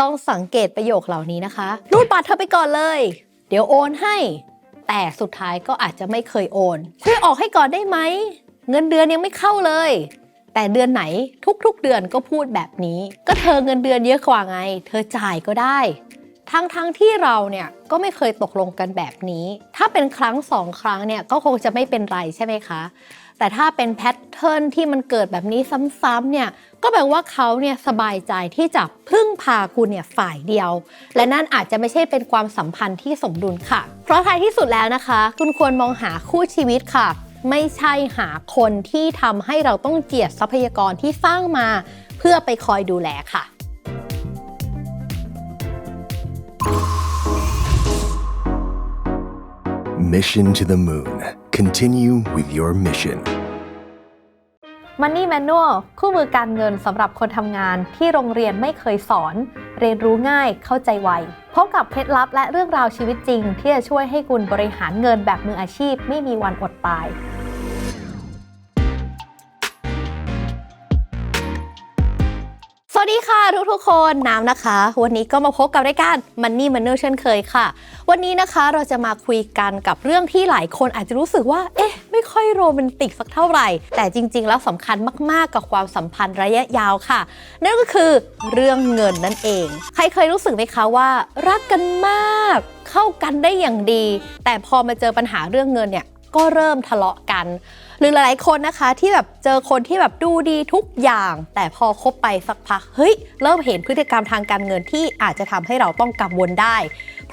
ลองสังเกตประโยคเหล่านี้นะคะรูดบัตรเธอไปก่อนเลย เดี๋ยวโอนให้ แต่สุดท้ายก็อาจจะไม่เคยโอน ช่วยออกให้ก่อนได้ไหม เงินเดือนยังไม่เข้าเลย แต่เดือนไหนทุกๆเดือนก็พูดแบบนี้ ก็เธอเงินเดือนเยอะกว่าไง เธอจ่ายก็ได้ ทั้งทั้งๆที่เราเนี่ยก็ไม่เคยตกลงกันแบบนี้ ถ้าเป็นครั้งสองครั้งเนี่ยก็คงจะไม่เป็นไรใช่ไหมคะ แต่ถ้าเป็นแพทเทิร์นที่มันเกิดแบบนี้ซ้ำๆเนี่ยก็แปลว่าเขาเนี่ยสบายใจที่จะพึ่งพาคุณเนี่ยฝ่ายเดียว และนั่นอาจจะไม่ใช่เป็นความสัมพันธ์ที่สมดุลค่ะ เพราะท้ายที่สุดแล้วนะคะ คุณควรมองหาคู่ชีวิตค่ะ ไม่ใช่หาคนที่ทำให้เราต้องเจียดทรัพยากรที่สร้างมา เพื่อไปคอยดูแลค่ะ Mission to the moon. Continue with your mission. Money Manual คู่มือการเงินสำหรับคนทำงานที่โรงเรียนไม่เคยสอน เรียนรู้ง่ายเข้าใจไวพบกับเคล็ดลับและเรื่องราวชีวิตจริง ที่จะช่วยให้คุณบริหารเงินแบบมืออาชีพไม่มีวันอดตาย ค่ะทุกทุกๆคนน้ำนะคะ วันนี้ก็มาพบกับรายการ Money m a n u a l เช่นเคยค่ะ วันนี้นะคะเราจะมาคุยกันกับเรื่องที่หลายคนอาจจะรู้สึกว่า เอ๊ะ ไม่ค่อยโรแมนติกสักเท่าไหร่ แต่จริง ๆ แล้วสำคัญมากๆกับความสัมพันธ์ระยะยาวค่ะ นั่นก็คือเรื่องเงินนั่นเอง ใครเคยรู้สึกไหมคะว่า รักกันมาก เข้ากันได้อย่างดี แต่พอมาเจอปัญหาเรื่องเงินเนี่ย ก็เริ่มทะเลาะกัน หรือหลายๆคนนะคะที่แบบเจอคนที่แบบดูดีทุกอย่าง แต่พอคบไปสักพักเฮ้ยเริ่มเห็นพฤติกรรมทางการเงินที่อาจจะทำให้เราต้องกังวลได้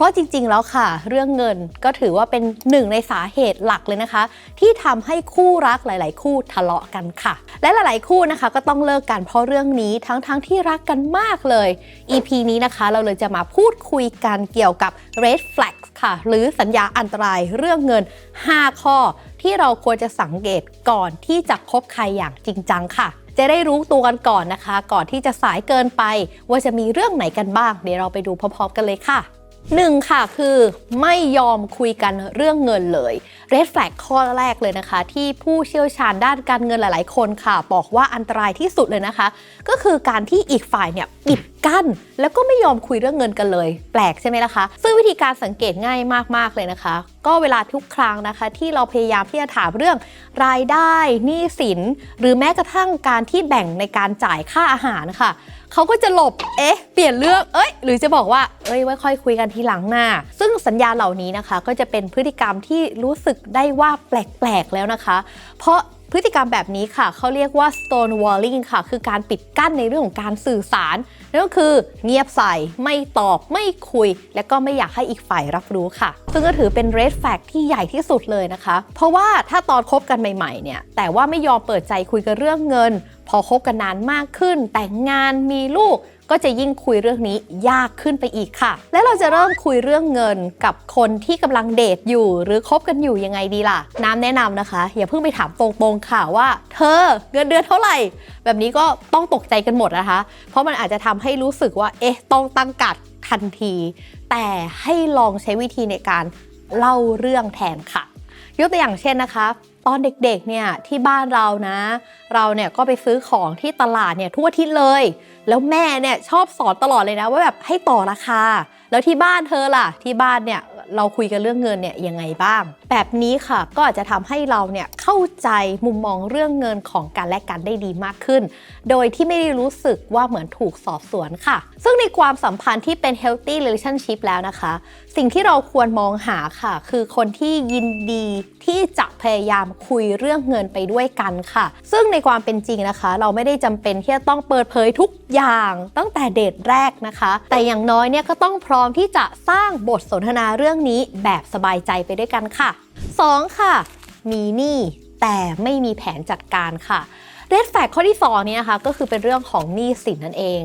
ราะจริงๆ แล้วค่ะ เรื่องเงินก็ถือว่าเป็นหนึ่งในสาเหตุหลักเลยนะคะ ที่ทำให้คู่รักหลาย ๆ คู่ทะเลาะกันค่ะ และหลาย ๆ คู่นะคะ ก็ต้องเลิกกันเพราะเรื่องนี้ทั้งๆทที่รักกันมากเลย EP นี้นะคะเราเลยจะมาพูดคุยกันเกี่ยวกับ red flags ค่ะ หรือสัญญาอันตรายเรื่องเงิน 5 ข้อ ที่เราควรจะสังเกตก่อนที่จะคบใครอย่างจริงจังค่ะจะได้รู้ตัวกันก่อนนะคะ ก่อนที่จะสายเกินไป ว่าจะมีเรื่องไหนกันบ้าง เดี๋ยวเราไปดูพร้อมๆกันเลยค่ะ หนึ่งค่ะคือไม่ยอมคุยกันเรื่องเงินเลย Red Flag ข้อแรกเลยนะคะ ที่ผู้เชี่ยวชาญด้านการเงินหลาย ๆ คนค่ะ บอกว่าอันตรายที่สุดเลยนะคะ ก็คือการที่อีกฝ่ายเนี่ยปิดกั้น แล้วก็ไม่ยอมคุยเรื่องเงินกันเลย แปลกใช่ไหมล่ะคะ ซึ่งวิธีการสังเกตง่ายมาก ๆ เลยนะคะก็เวลาทุกครั้งนะคะที่เราพยายามที่จะถามเรื่องรายได้หนี้สิน หรือแม้กระทั่งการที่แบ่งในการจ่ายค่าอาหารค่ะเขาก็จะหลบ เอ๊ะ เปลี่ยนเรื่อง เอ้ย หรือจะบอกว่า เอ้ย ไว้ค่อยคุยกันทีหลังหน้า ซึ่งสัญญาเหล่านี้นะคะ ก็จะเป็นพฤติกรรมที่รู้สึกได้ว่าแปลกๆแล้วนะคะ เพราะ พฤติกรรมแบบนี้ค่ะเขาเรียกว่า stonewalling ค่ะ คือการปิดกั้นในเรื่องของการสื่อสาร นั่นก็คือเงียบใส่ไม่ตอบไม่คุย และก็ไม่อยากให้อีกฝ่ายรับรู้ค่ะ ซึ่งก็ถือเป็น red flag ที่ใหญ่ที่สุดเลยนะคะ เพราะว่าถ้าตอนคบกันใหม่ๆเนี่ยแต่ว่าไม่ยอมเปิดใจคุยกันเรื่องเงิน พอคบกันนานมากขึ้น แต่งงานมีลูก ก็จะยิ่งคุยเรื่องนี้ยากขึ้นไปอีกค่ะ และเราจะเริ่มคุยเรื่องเงินกับคนที่กำลังเดทอยู่ หรือคบกันอยู่ยังไงดีล่ะ น้ำแนะนำนะคะ อย่าเพิ่งไปถามตรงๆค่ะว่า เธอเงินเดือนเท่าไหร่ แบบนี้ก็ต้องตกใจกันหมดนะคะ เพราะมันอาจจะทำให้รู้สึกว่าเอ๊ะต้องตั้งกัดทันที แต่ให้ลองใช้วิธีในการเล่าเรื่องแทนค่ะ ยกตัวอย่างเช่นนะคะ ตอนเด็กๆ เนี่ยที่บ้านเรานะ เราเนี่ยก็ไปซื้อของที่ตลาดเนี่ยทั่วทิศเลย แล้วแม่เนี่ยชอบสอนตลอดเลยนะ ว่าแบบให้ต่อราคา แล้วที่บ้านเธอล่ะ ที่บ้านเนี่ยเราคุยกันเรื่องเงินเนี่ยยังไงบ้าง แบบนี้ค่ะ ก็อาจจะทำให้เราเนี่ยเข้าใจมุมมองเรื่องเงินของกันและกันได้ดีมากขึ้น โดยที่ไม่ได้รู้สึกว่าเหมือนถูกสอบสวนค่ะ ซึ่งในความสัมพันธ์ที่เป็น healthy relationship แล้วนะคะ สิ่งที่เราควรมองหาค่ะ คือคนที่ยินดีที่จะพยายามคุยเรื่องเงินไปด้วยกันค่ะ ซึ่งในความเป็นจริงนะคะ เราไม่ได้จำเป็นที่จะต้องเปิดเผยทุกอย่างตั้งแต่เดทแรกนะคะ แต่อย่างน้อยเนี่ยก็ต้องพร้อมที่จะสร้างบทสนทนาเรื่องนี้แบบสบายใจไปด้วยกันค่ะ 2. ค่ะ มีหนี้แต่ไม่มีแผนจัดการค่ะเรดแฟกข้อที่2นี้นะคะก็คือเป็นเรื่องของหนี้สินนั่นเอง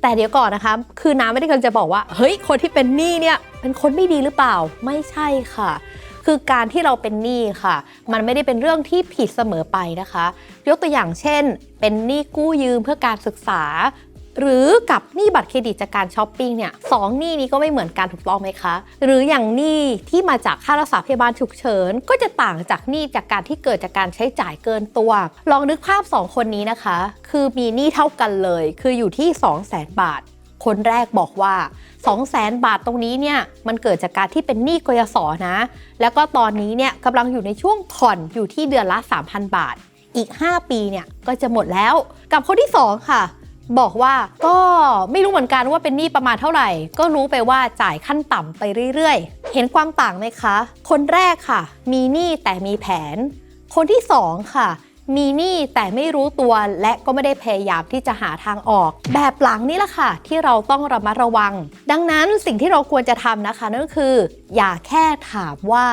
แต่เดี๋ยวก่อนนะคะ คือน้ำไม่ได้กำลังจะบอกว่า เฮ้ย คนที่เป็นหนี้เนี่ยเป็นคนไม่ดีหรือเปล่าไม่ใช่ค่ะ คือการที่เราเป็นหนี้ค่ะ มันไม่ได้เป็นเรื่องที่ผิดเสมอไปนะคะ ยกตัวอย่างเช่น เป็นหนี้กู้ยืมเพื่อการศึกษา หรือกับหนี้บัตรเครดิตจากการช้อปปิ้งเนี่ยสองหนี้นี้ก็ไม่เหมือนกันถูกต้องไหมคะ หรืออย่างหนี้ที่มาจากค่ารักษาพยาบาลฉุกเฉิน ก็จะต่างจากหนี้จากการที่เกิดจากการใช้จ่ายเกินตัว ลองนึกภาพ 2 คนนี้นะคะ คือมีหนี้เท่ากันเลย คืออยู่ที่ 2 0 0 0 0 0 บาทคนแรกบอกว่า 2 0 0แสนบาทตรงนี้เนี่ยมันเกิดจากการที่เป็นหนี้กยศนะ แล้วก็ตอนนี้เนี่ยกำลังอยู่ในช่วงผ่อนอยู่ที่เดือนละ 3,000 บาท อีก 5 ปีเนี่ยก็จะหมดแล้ว กับคนที่ 2 ค่ะ บอกว่าก็ไม่รู้เหมือนกันว่าเป็นหนี้ประมาณเท่าไหร่ ก็รู้ไปว่าจ่ายขั้นต่ำไปเรื่อยๆ เห็นความต่างไหมคะ คนแรกค่ะ มีหนี้แต่มีแผน คนที่ 2 ค่ะ มีหนี้แต่ไม่รู้ตัวและก็ไม่ได้พยายามที่จะหาทางออก แบบหลังนี่แหละค่ะ ที่เราต้องระมัดระวัง ดังนั้นสิ่งที่เราควรจะทำนะคะ นั่นคือ อย่าแค่ถามว่า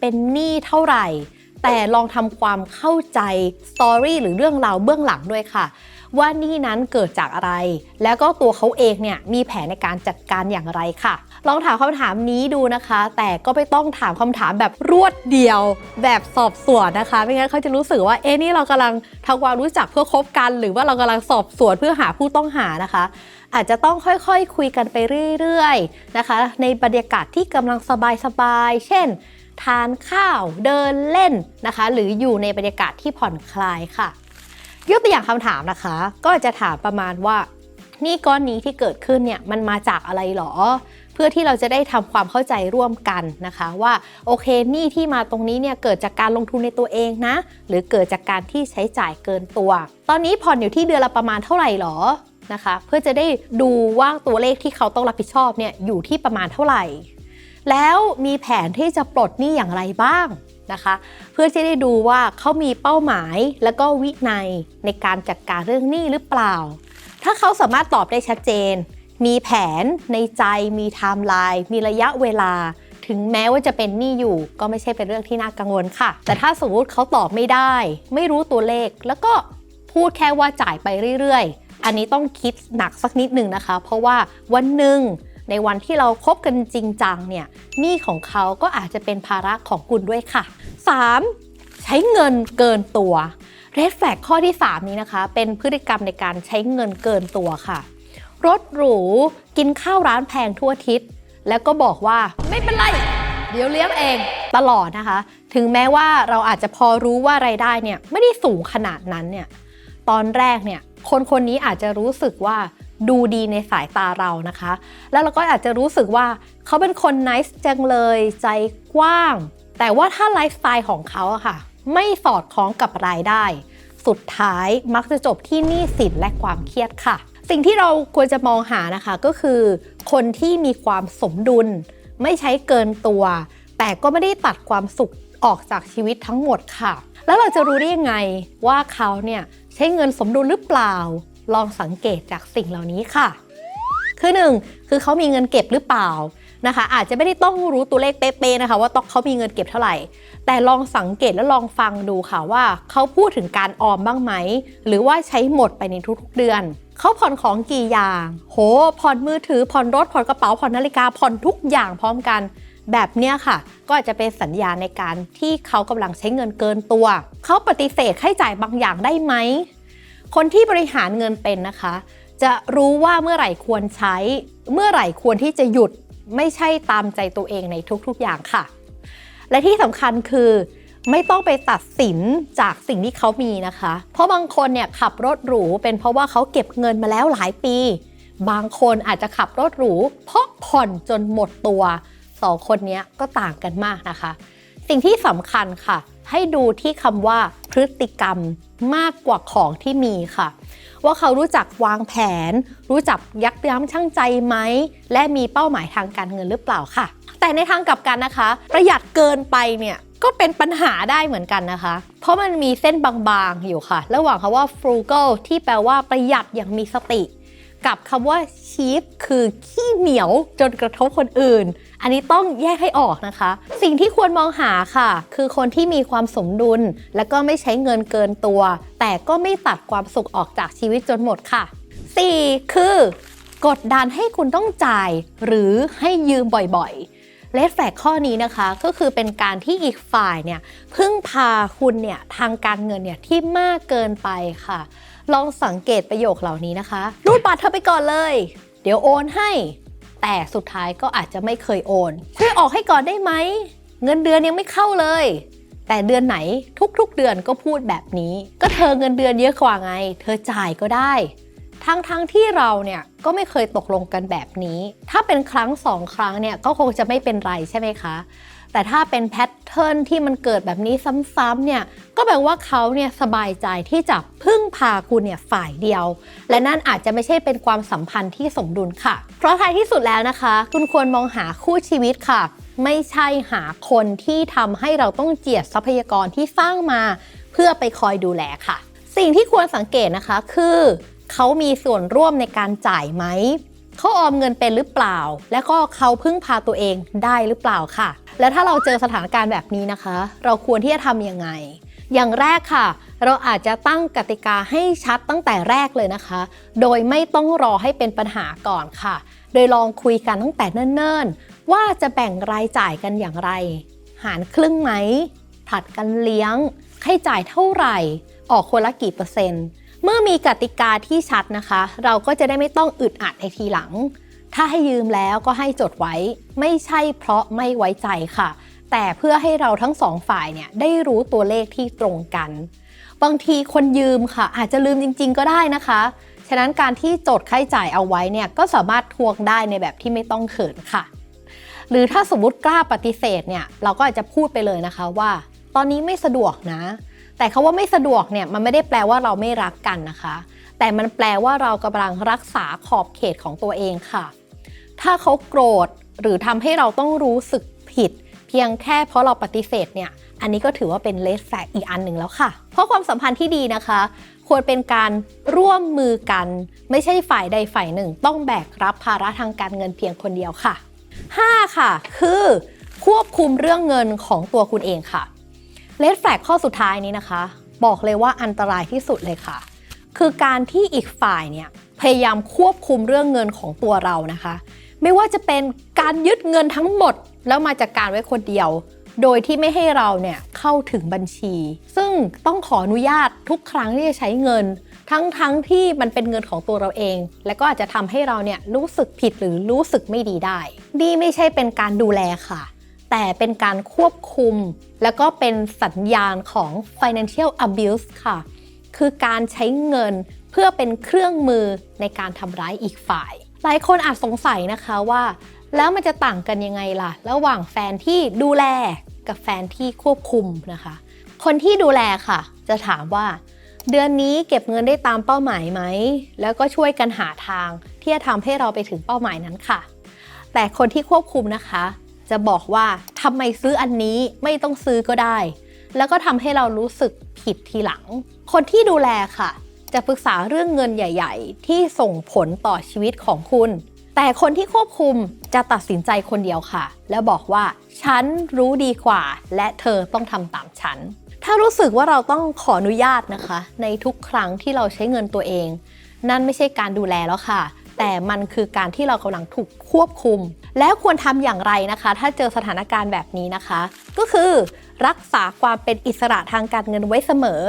เป็นหนี้เท่าไหร่ แต่ลองทำความเข้าใจสตอรี่หรือเรื่องราวเบื้องหลังด้วยค่ะ ว่านี่นั้นเกิดจากอะไร แล้วก็ตัวเขาเองเนี่ยมีแผนในการจัดการอย่างไรค่ะ ลองถามคำถามนี้ดูนะคะ แต่ก็ไม่ต้องถามคำถามแบบรวดเดียว แบบสอบสวนนะคะไม่งั้นเขาจะรู้สึกว่าเอ๊ะนี่เรากำลังทำความรู้จักเพื่อคบกัน หรือว่าเรากำลังสอบสวนเพื่อหาผู้ต้องหานะคะอาจจะต้องค่อยๆคคุยกันไปเรื่อยๆนะคะ ในบรรยากาศที่กำลังสบายๆ เช่น ทานข้าวเดินเล่นนะคะ หรืออยู่ในบรรยากาศที่ผ่อนคลายค่ะ ยกตัวอย่างคำถามนะคะ ก็จะถามประมาณว่านี่ก้อนนี้ที่เกิดขึ้นเนี่ยมันมาจากอะไรหรอ เพื่อที่เราจะได้ทำความเข้าใจร่วมกันนะคะ ว่าโอเคหนี้ที่มาตรงนี้เนี่ยเกิดจากการลงทุนในตัวเองนะ หรือเกิดจากการที่ใช้จ่ายเกินตัว ตอนนี้ผ่อนอยู่ที่เดือนละประมาณเท่าไหร่หรอนะคะ เพื่อจะได้ดูว่าตัวเลขที่เขาต้องรับผิดชอบเนี่ยอยู่ที่ประมาณเท่าไหร่ แล้วมีแผนที่จะปลดหนี้อย่างไรบ้าง นะคะ เพื่อจะได้ดูว่าเขามีเป้าหมายแล้วก็วินัยในการจัดการเรื่องหนี้หรือเปล่า ถ้าเขาสามารถตอบได้ชัดเจน มีแผนในใจ มีไทม์ไลน์ มีระยะเวลา ถึงแม้ว่าจะเป็นหนี้อยู่ ก็ไม่ใช่เป็นเรื่องที่น่ากังวลค่ะ แต่ถ้าสมมติเขาตอบไม่ได้ ไม่รู้ตัวเลข แล้วก็พูดแค่ว่าจ่ายไปเรื่อยๆ อันนี้ต้องคิดหนักสักนิดหนึ่งนะคะ เพราะว่าวันหนึ่ง ในวันที่เราคบกันจริงจังเนี่ยหนี้ของเขาก็อาจจะเป็นภาระของคุณด้วยค่ะ 3. ใช้เงินเกินตัว Red Flag ข้อที่ 3 นี้นะคะ เป็นพฤติกรรมในการใช้เงินเกินตัวค่ะ รถหรูกินข้าวร้านแพงทั่วทิศ แล้วก็บอกว่าไม่เป็นไร เดี๋ยวเลี้ยงเองตลอดนะคะ ถึงแม้ว่าเราอาจจะพอรู้ว่ารายได้เนี่ยไม่ได้สูงขนาดนั้นเนี่ยตอนแรกเนี่ยคนคนนี้อาจจะรู้สึกว่า ดูดีในสายตาเรานะคะ แล้วเราก็อาจจะรู้สึกว่าเขาเป็นคนนิสจังเลยใจกว้าง แต่ว่าถ้าไลฟ์สไตล์ของเขาอะค่ะ ไม่สอดคล้องกับรายได้ สุดท้ายมักจะจบที่หนี้สินและความเครียดค่ะ สิ่งที่เราควรจะมองหานะคะก็คือ คนที่มีความสมดุล ไม่ใช้เกินตัว แต่ก็ไม่ได้ตัดความสุขออกจากชีวิตทั้งหมดค่ะ แล้วเราจะรู้ได้ยังไงว่าเขาเนี่ยใช้เงินสมดุลหรือเปล่า ลองสังเกตจากสิ่งเหล่านี้ค่ะ คือหนึ่งคือเขามีเงินเก็บหรือเปล่านะคะ อาจจะไม่ได้ต้องรู้ตัวเลขเป๊ะๆนะคะ ว่าต้องเขามีเงินเก็บเท่าไหร่ แต่ลองสังเกตและลองฟังดูค่ะว่าเขาพูดถึงการออมบ้างไหม หรือว่าใช้หมดไปในทุกๆเดือนเขาผ่อนของกี่อย่าง โห ผ่อนมือถือ ผ่อนรถ ผ่อนกระเป๋า ผ่อนนาฬิกา ผ่อนทุกอย่างพร้อมกัน แบบเนี้ยค่ะ ก็อาจจะเป็นสัญญาณในการที่เขากำลังใช้เงินเกินตัว เขาปฏิเสธให้จ่ายบางอย่างได้ไหม คนที่บริหารเงินเป็นนะคะ จะรู้ว่าเมื่อไหร่ควรใช้ เมื่อไหร่ควรที่จะหยุดไม่ใช่ตามใจตัวเองในทุกๆอย่างค่ะ และที่สำคัญคือไม่ต้องไปตัดสินจากสิ่งที่เขามีนะคะ เพราะบางคนเนี่ยขับรถหรู เป็นเพราะว่าเขาเก็บเงินมาแล้วหลายปี บางคนอาจจะขับรถหรู เพราะผ่อนจนหมดตัวสองคนนี้ก็ต่างกันมากนะคะ สิ่งที่สำคัญค่ะ ให้ดูที่คำว่าพฤติกรรมมากกว่าของที่มีค่ะ ว่าเขารู้จักวางแผน รู้จักยักย้ำชั่งใจไหม และมีเป้าหมายทางการเงินหรือเปล่าค่ะ แต่ในทางกลับกันนะคะ ประหยัดเกินไปเนี่ยก็เป็นปัญหาได้เหมือนกันนะคะ เพราะมันมีเส้นบางๆอยู่ค่ะ ระหว่างคำว่า frugal ที่แปลว่าประหยัดอย่างมีสติ กับคำว่า cheap คือขี้เหนียวจนกระทบคนอื่น อันนี้ต้องแยกให้ออกนะคะ สิ่งที่ควรมองหาค่ะ คือคนที่มีความสมดุล และก็ไม่ใช้เงินเกินตัว แต่ก็ไม่ตัดความสุขออกจากชีวิตจนหมดค่ะ 4. คือกดดันให้คุณต้องจ่ายหรือให้ยืมบ่อยๆเลดแฟกข้อนี้นะคะ ก็คือเป็นการที่อีกฝ่ายเนี่ยพึ่งพาคุณเนี่ยทางการเงินเนี่ยที่มากเกินไปค่ะ ลองสังเกตประโยคเหล่านี้นะคะ รูดบัตรเธอไปก่อนเลย เดี๋ยวโอนให้ แต่สุดท้ายก็อาจจะไม่เคยโอน ช่วยออกให้ก่อนได้ไหม เงินเดือนยังไม่เข้าเลย แต่เดือนไหนทุกๆเดือนก็พูดแบบนี้ ก็เธอเงินเดือนเยอะกว่าไง เธอจ่ายก็ได้ ทั้งทั้งที่เราเนี่ยก็ไม่เคยตกลงกันแบบนี้ ถ้าเป็นครั้งสองครั้งเนี่ยก็คงจะไม่เป็นไรใช่ไหมคะ แต่ถ้าเป็นแพทเทิร์นที่มันเกิดแบบนี้ซ้ำๆเนี่ยก็แปลว่าเขาเนี่ยสบายใจที่จะพึ่งพาคุณเนี่ยฝ่ายเดียว และนั่นอาจจะไม่ใช่เป็นความสัมพันธ์ที่สมดุลค่ะ เพราะท้ายที่สุดแล้วนะคะ คุณควรมองหาคู่ชีวิตค่ะ ไม่ใช่หาคนที่ทำให้เราต้องเจียดทรัพยากรที่สร้างมา เพื่อไปคอยดูแลค่ะ สิ่งที่ควรสังเกตนะคะคือ เขามีส่วนร่วมในการจ่ายไหมเขาออมเงินเป็นหรือเปล่า และก็เขาพึ่งพาตัวเองได้หรือเปล่าค่ะ และถ้าเราเจอสถานการณ์แบบนี้นะคะ เราควรที่จะทำยังไง อย่างแรกค่ะ เราอาจจะตั้งกติกาให้ชัดตั้งแต่แรกเลยนะคะ โดยไม่ต้องรอให้เป็นปัญหาก่อนค่ะ โดยลองคุยกันตั้งแต่เนิ่นๆ ว่าจะแบ่งรายจ่ายกันอย่างไร หารครึ่งไหมผลัดกันเลี้ยงให้จ่ายเท่าไหร่ ออกคนละกี่เปอร์เซ็นต์ เมื่อมีกติกาที่ชัดนะคะ เราก็จะได้ไม่ต้องอึดอัดในทีหลัง ถ้าให้ยืมแล้วก็ให้จดไว้ ไม่ใช่เพราะไม่ไว้ใจค่ะ แต่เพื่อให้เราทั้งสองฝ่ายเนี่ยได้รู้ตัวเลขที่ตรงกัน บางทีคนยืมค่ะ อาจจะลืมจริง ๆ ก็ได้นะคะ ฉะนั้นการที่จดค่าใช้จ่ายเอาไว้เนี่ยก็สามารถทวงได้ในแบบที่ไม่ต้องเขินค่ะ หรือถ้าสมมติกล้าปฏิเสธเนี่ยเราก็อาจจะพูดไปเลยนะคะว่า ตอนนี้ไม่สะดวกนะ แต่คาว่าไม่สะดวกเนี่ยมันไม่ได้แปลว่าเราไม่รักกันนะคะ แต่มันแปลว่าเรากำลังรักษาขอบเขตของตัวเองค่ะ ถ้าเขาโกรธหรือทำให้เราต้องรู้สึกผิด เพียงแค่เพราะเราปฏิเสธเนี่ย อันนี้ก็ถือว่าเป็นเลสแฟกอีกอันหนึ่งแล้วค่ะ เพราะความสัมพันธ์ที่ดีนะคะ ควรเป็นการร่วมมือกัน ไม่ใช่ฝ่ายใดฝ่ายหนึ่ง ต้องแบกรับภาระทางการเงินเพียงคนเดียวค่ะ 5 ค่ะ คือควบคุมเรื่องเงินของตัวคุณเองค่ะเลดแฟลกข้อสุดท้ายนี้นะคะ บอกเลยว่าอันตรายที่สุดเลยค่ะ คือการที่อีกฝ่ายเนี่ยพยายามควบคุมเรื่องเงินของตัวเรานะคะ ไม่ว่าจะเป็นการยึดเงินทั้งหมด แล้วมาจัดการไว้คนเดียว โดยที่ไม่ให้เราเนี่ยเข้าถึงบัญชี ซึ่งต้องขออนุญาตทุกครั้งที่จะใช้เงิน ทั้งๆทที่มันเป็นเงินของตัวเราเอง และก็อาจจะทำให้เราเนี่ยรู้สึกผิดหรือรู้สึกไม่ดีได้ นี่ไม่ใช่เป็นการดูแลค่ะ แต่เป็นการควบคุม แล้วก็เป็นสัญญาณของ financial abuse ค่ะ คือการใช้เงินเพื่อเป็นเครื่องมือในการทำร้ายอีกฝ่าย หลายคนอาจสงสัยนะคะว่า แล้วมันจะต่างกันยังไงล่ะ ระหว่างแฟนที่ดูแลกับแฟนที่ควบคุมนะคะ คนที่ดูแลค่ะ จะถามว่า เดือนนี้เก็บเงินได้ตามเป้าหมายไหม แล้วก็ช่วยกันหาทางที่จะทำให้เราไปถึงเป้าหมายนั้นค่ะ แต่คนที่ควบคุมนะคะ จะบอกว่าทำไมซื้ออันนี้ไม่ต้องซื้อก็ได้ แล้วก็ทำให้เรารู้สึกผิดทีหลัง คนที่ดูแลค่ะ จะปรึกษาเรื่องเงินใหญ่ ๆ ที่ส่งผลต่อชีวิตของคุณ แต่คนที่ควบคุมจะตัดสินใจคนเดียวค่ะ แล้วบอกว่า ฉันรู้ดีกว่า และเธอต้องทำตามฉัน ถ้ารู้สึกว่าเราต้องขออนุญาตนะคะ ในทุกครั้งที่เราใช้เงินตัวเอง นั่นไม่ใช่การดูแลแล้วค่ะ แต่มันคือการที่เรากำลังถูกควบคุม แล้วควรทำอย่างไรนะคะ ถ้าเจอสถานการณ์แบบนี้นะคะ ก็คือ รักษาความเป็นอิสระทางการเงินไว้เสมอ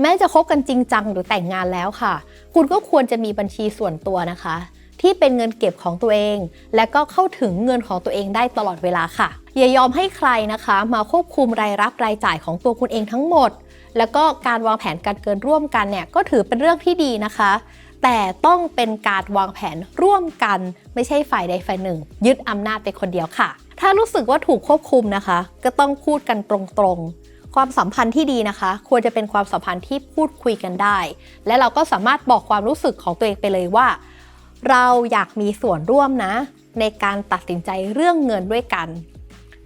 แม้จะคบกันจริงจังหรือแต่งงานแล้วค่ะ คุณก็ควรจะมีบัญชีส่วนตัวนะคะ ที่เป็นเงินเก็บของตัวเอง และก็เข้าถึงเงินของตัวเองได้ตลอดเวลาค่ะ อย่ายอมให้ใครนะคะ มาควบคุมรายรับรายจ่ายของตัวคุณเองทั้งหมด แล้วก็การวางแผนการเกินร่วมกันเนี่ยก็ถือเป็นเรื่องที่ดีนะคะ แต่ต้องเป็นการวางแผนร่วมกัน ไม่ใช่ฝ่ายใดฝ่ายหนึ่ง ยึดอำนาจไปคนเดียวค่ะ ถ้ารู้สึกว่าถูกควบคุมนะคะ ก็ต้องพูดกันตรงๆ ความสัมพันธ์ที่ดีนะคะ ควรจะเป็นความสัมพันธ์ที่พูดคุยกันได้ และเราก็สามารถบอกความรู้สึกของตัวเองไปเลยว่า เราอยากมีส่วนร่วมนะ ในการตัดสินใจเรื่องเงินด้วยกัน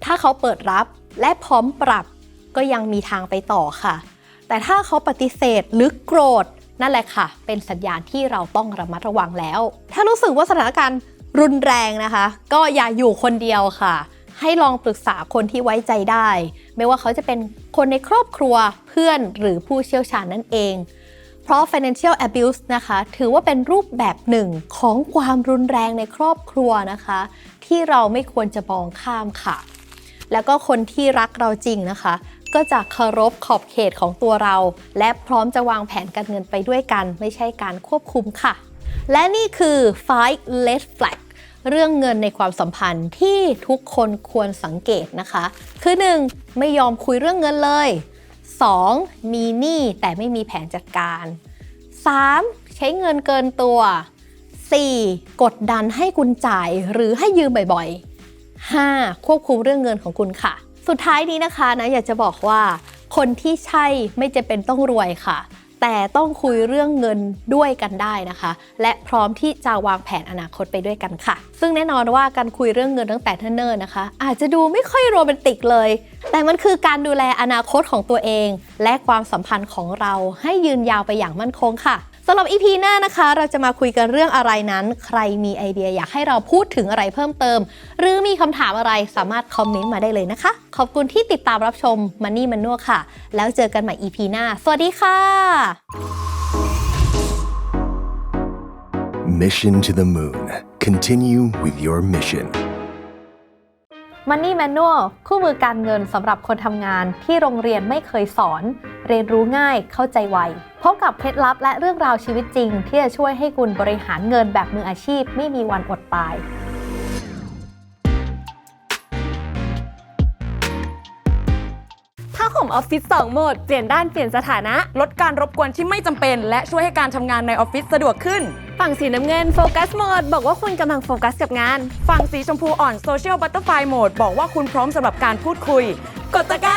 ถ้าเขาเปิดรับและพร้อมปรับก็ยังมีทางไปต่อค่ะ แต่ถ้าเขาปฏิเสธหรือโกรธนั่นแหละค่ะ เป็นสัญญาณที่เราต้องระมัดระวังแล้ว ถ้ารู้สึกว่าสถานการณ์รุนแรงนะคะ ก็อย่าอยู่คนเดียวค่ะ ให้ลองปรึกษาคนที่ไว้ใจได้ ไม่ว่าเขาจะเป็นคนในครอบครัวเพื่อนหรือผู้เชี่ยวชาญนั่นเอง เพราะ financial abuse นะคะ ถือว่าเป็นรูปแบบหนึ่งของความรุนแรงในครอบครัวนะคะ ที่เราไม่ควรจะมองข้ามค่ะ แล้วก็คนที่รักเราจริงนะคะ ก็จะเคารพขอบเขตของตัวเรา และพร้อมจะวางแผนการเงินไปด้วยกัน ไม่ใช่การควบคุมค่ะ และนี่คือ five red flag เรื่องเงินในความสัมพันธ์ที่ทุกคนควรสังเกตนะคะ คือ 1. ไม่ยอมคุยเรื่องเงินเลย 2. มีหนี้แต่ไม่มีแผนจัดการ 3. ใช้เงินเกินตัว 4. กดดันให้คุณจ่ายหรือให้ยืมบ่อยๆ 5. ควบคุมเรื่องเงินของคุณค่ะ สุดท้ายนี้นะคะนะอยากจะบอกว่า คนที่ใช่ไม่จะเป็นต้องรวยค่ะ แต่ต้องคุยเรื่องเงินด้วยกันได้นะคะ และพร้อมที่จะวางแผนอนาคตไปด้วยกันค่ะ ซึ่งแน่นอนว่าการคุยเรื่องเงินตั้งแต่เนิ่นๆนะคะ อาจจะดูไม่ค่อยโรแมนติกเลย แต่มันคือการดูแลอนาคตของตัวเอง และความสัมพันธ์ของเราให้ยืนยาวไปอย่างมั่นคงค่ะ สำหรับ EP หน้านะคะ เราจะมาคุยกันเรื่องอะไรนั้น ใครมีไอเดียอยากให้เราพูดถึงอะไรเพิ่มเติม หรือมีคำถามอะไรสามารถคอมเมนต์มาได้เลยนะคะ ขอบคุณที่ติดตามรับชม Money m a n u a ค่ะ แล้วเจอกันใหม่ EP หน้า สวัสดีค่ะ Mission to the moon. Continue with your mission. Money Manual คู่มือการเงินสำหรับคนทำงานที่โรงเรียนไม่เคยสอน เรียนรู้ง่ายเข้าใจไวพบกับเคล็ดลับและเรื่องราวชีวิตจริง ที่จะช่วยให้คุณบริหารเงินแบบมืออาชีพไม่มีวันอดตาย ผ้าห่มออฟฟิศ2โหมด เปลี่ยนด้านเปลี่ยนสถานะ ลดการรบกวนที่ไม่จำเป็น และช่วยให้การทำงานในออฟฟิศสะดวกขึ้น ฝั่งสีน้ำเงินโฟกัสโหมดบอกว่าคุณกำลังโฟกัสกับงาน ฝั่งสีชมพูอ่อนโซเชียลบัตเตอร์ไฟโหมดบอกว่าคุณพร้อมสำหรับการพูดคุย กดตะกร้า